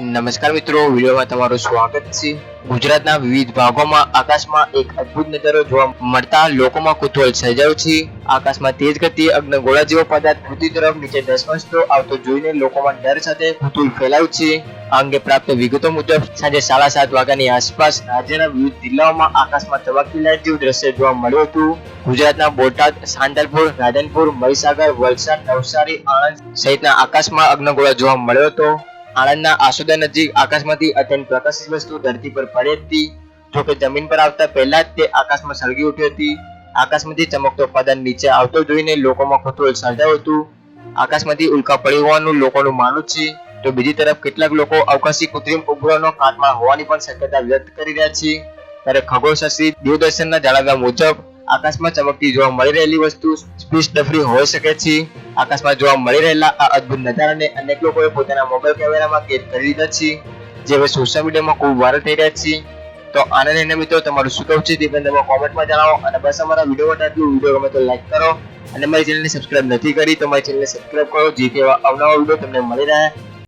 નમસ્કાર મિત્રો, વિડીયોમાં તમારું સ્વાગત છે. ગુજરાતના વિવિધ ભાગોમાં આકાશમાં એક અદ્ભુત નજારો જોવા મળતા લોકોમાં કુતૂહલ સર્જાયું છે. આકાશમાં તેજ ગતિ, અગ્નગોળા જેવો પદાર્થ પૃથ્વી તરફ નીચે ધસમસતો આવતો જોઈને લોકોમાં ડર સાથે કુતૂહલ ફેલાયું છે. આ અંગે પ્રાપ્ત વિગતો મુજબ, સાંજે સાડા સાત વાગ્યાની આસપાસ રાજ્યના વિવિધ જિલ્લાઓમાં આકાશમાં ચમકતી લાઇટ જેવું દ્રશ્ય જોવા મળ્યું હતું. ગુજરાતના બોટાદ સાંતલપુર રાધનપુર, મહીસાગર, વલસાડ, નવસારી, આણંદ સહિતના આકાશમાં અગ્નગોળા જોવા મળ્યો હતો. આણંદના આસોદા નજીક આકાશમાંથી અત્યંત પ્રકાશિત વસ્તુ ધરતી પર પડી હતી. જોકે જમીન પર આવતા પહેલા જ તે આકાશમાં સળગી ઉઠી હતી. આકાશમાંથી ચમકતો પદાર્થ નીચે આવતો જોઈને લોકોમાં કુતૂહલ સર્જાયું હતું. આકાશમાંથી ઉલ્કા પડી હોવાનું લોકોનું માનવું છે. તો બીજી તરફ કેટલાક લોકો અવકાશી કૃત્રિમ ઉપગ્રહનો કાટમાળ હોવાની પણ શક્યતા વ્યક્ત કરી રહ્યા છે. ત્યારે ખગોળશાસ્ત્રી દૂરદર્શનના જણાવ્યા મુજબ આકાશમાં ચમકતી જોવા મળી રહેલી વસ્તુ સ્પેસ ડફરી હોઈ શકે છે. આકાશમાં જોવા મળી રહેલા આ અદ્ભુત નજારાને અનેક લોકોએ પોતાના મોબાઈલ કેમેરામાં કેદ કરી લીધા છે. જે હવે સોશિયલ મીડિયામાં ખૂબ વાયરલ થઈ રહ્યા છે. તો આને લઈને મિત્રો, તમારું શું કહું છે તે પણ તમે કોમેન્ટમાં જણાવો અને બસ અમારા વીડિયો માટે આટલું. વીડિયો ગમે તો લાઈક કરો અને મારી ચેનલને સબસ્ક્રાઇબ નથી કરી તો મારી ચેનલને સબસ્ક્રાઇબ કરો. જેથી એવા અવનવા વીડિયો તમને મળી રહે.